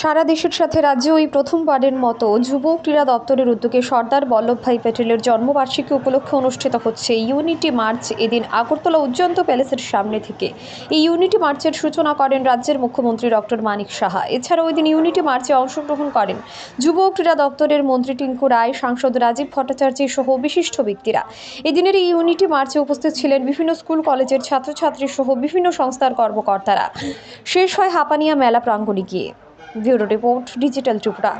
সারা দেশের সাথে রাজ্যে ওই প্রথমবারের মতো যুব ক্রীড়া দপ্তরের উদ্যোগে সর্দার বল্লভভাই প্যাটেলের জন্মবার্ষিকী উপলক্ষে অনুষ্ঠিত হচ্ছে ইউনিটি মার্চ এদিন আগরতলা উজ্জন্ত প্যালেসের সামনে থেকে। এই ইউনিটি মার্চের সূচনা করেন রাজ্যের মুখ্যমন্ত্রী ডক্টর মানিক সাহা। এছাড়া ওই দিন ইউনিটি মার্চে অংশগ্রহণ করেন যুব ক্রীড়া দপ্তরের মন্ত্রী টিঙ্কু রায়, সাংসদ রাজীব ভট্টাচার্য সহ বিশিষ্ট ব্যক্তিরা। এদিনের এই ইউনিটি মার্চে উপস্থিত ছিলেন বিভিন্ন স্কুল, কলেজের ছাত্রছাত্রী সহ বিভিন্ন সংস্থার কর্মকর্তারা। শেষ হয় হাপানিয়া মেলা প্রাঙ্গণে গিয়ে। Bureau report digital Tripura.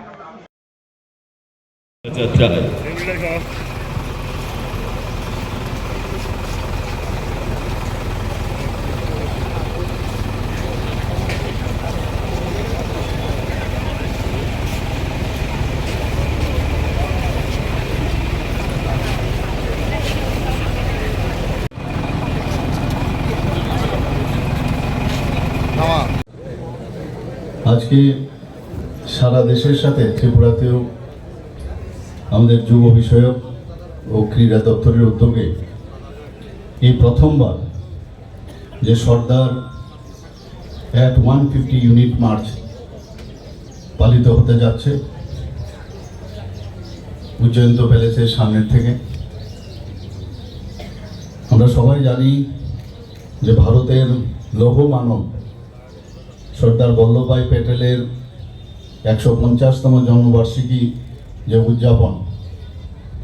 আজকে সারা দেশের সাথে ত্রিপুরাতেও আমাদের যুব বিষয়ক ও ক্রীড়া দপ্তরের উদ্যোগে এই প্রথমবার যে Sardar at one fifty unit march পালিত হতে যাচ্ছে উজ্জয়ন্ত প্যালেসের সামনের থেকে। আমরা সবাই জানি যে ভারতের লৌহ মানব সর্দার বল্লভভাই প্যাটেলের একশো পঞ্চাশতম জন্মবার্ষিকী যে উদযাপন,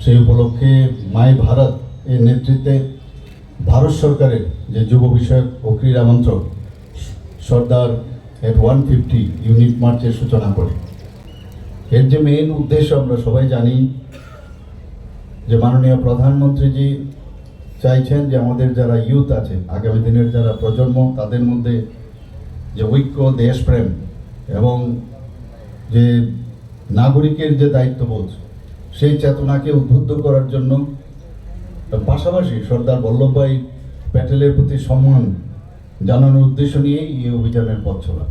সেই উপলক্ষে মাই ভারত এর নেতৃত্বে ভারত সরকারের যে যুব বিষয়ক ও ক্রীড়া মন্ত্রক, Sardar at one fifty unit মার্চের সূচনা করে। এর যে মেইন উদ্দেশ্য আমরা সবাই জানি, যে মাননীয় প্রধানমন্ত্রীজি চাইছেন যে আমাদের যারা ইউথ আছে, আগামী দিনের যারা প্রজন্ম, তাদের মধ্যে যে ঐক্য দেশপ্রেম এবং যে নাগরিকের যে দায়িত্ববোধ, সেই চেতনাকে উদ্বুদ্ধ করার জন্য পাশাপাশি সর্দার বল্লভভাই প্যাটেলের প্রতি সম্মান জানানোর উদ্দেশ্য নিয়েই এই অভিযানের পথ চলা।